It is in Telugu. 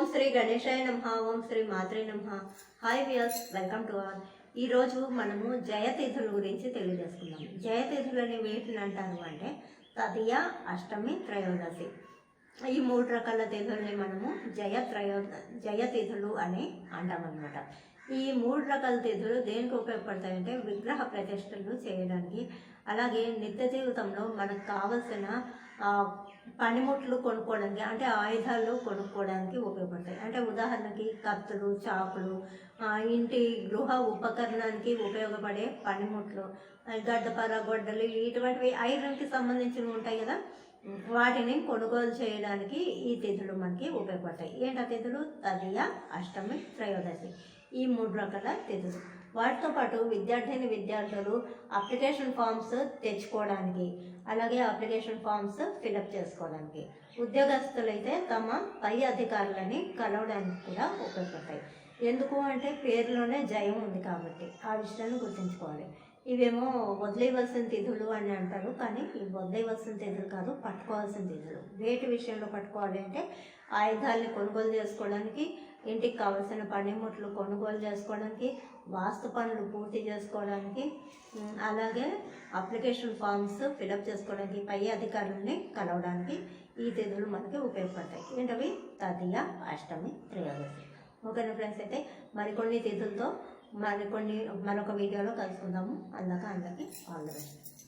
ఓం శ్రీ గణేశాయ నమ ఓం శ్రీ మాత్రే నమ. Hi viewers welcome to all ఈరోజు మనము జయతిథుల గురించి తెలియజేసుకుందాం. జయతిథులు అని వేటిని అంటాను అంటే తదియ అష్టమి త్రయోదశి. ఈ మూడు రకాల తిథుల్ని మనము జయ త్రయో జయతిథులు అని అంటామన్నమాట. ఈ మూడు రకాల తిథులు దేనికి ఉపయోగపడతాయంటే విగ్రహ ప్రతిష్టలు చేయడానికి. అలాగే నిత్య జీవితంలో మనకు కావలసిన పనిముట్లు కొనుక్కోవడానికి అంటే ఆయుధాలు కొనుక్కోవడానికి ఉపయోగపడతాయి. అంటే ఉదాహరణకి కత్తులు చాకులు ఇంటి గృహ ఉపకరణానికి ఉపయోగపడే పనిముట్లు గడ్డపార గొడ్డలు ఇటువంటివి ఐరన్కి సంబంధించినవి ఉంటాయి కదా. వాటిని కొనుగోలు చేయడానికి ఈ తిథులు మనకి ఉపయోగపడతాయి. ఏంటి ఆ తిథులు? తదియ అష్టమి త్రయోదశి. ఈ మూడు రకాల తెలుసు వాటితో పాటు విద్యార్థిని విద్యార్థులు అప్లికేషన్ ఫామ్స్ తెచ్చుకోవడానికి అలాగే అప్లికేషన్ ఫామ్స్ ఫిలప్ చేసుకోవడానికి. ఉద్యోగస్తులైతే తమ పై అధికారులని కలవడానికి కూడా ఉపయోగపడతాయి. ఎందుకు అంటే పేరులోనే జయం ఉంది కాబట్టి ఆ విషయాన్ని గుర్తుంచుకోవాలి. ఇవేమో వదిలేయవలసిన తిథులు అని అంటారు కానీ ఇవి వదిలేయవలసిన తిథులు కాదు పట్టుకోవాల్సిన తిథులు. వేటి విషయంలో పట్టుకోవాలి అంటే ఆయుధాలని కొనుగోలు చేసుకోవడానికి ఇంటికి కావాల్సిన పనిముట్లు కొనుగోలు చేసుకోవడానికి వాస్తు పనులు పూర్తి చేసుకోవడానికి అలాగే అప్లికేషన్ ఫామ్స్ ఫిలప్ చేసుకోవడానికి పై అధికారులని కలవడానికి ఈ తిథులు మనకి ఉపయోగపడతాయి. ఏంటవి? తదియ అష్టమి త్రయోదశి. ఓకేనా ఫ్రెండ్స్? అయితే మరికొన్ని తిథులతో మరికొన్ని మరొక వీడియోలో కలుసుకుందాము. అందాక అందరికీ ఆల్ ద బెస్ట్.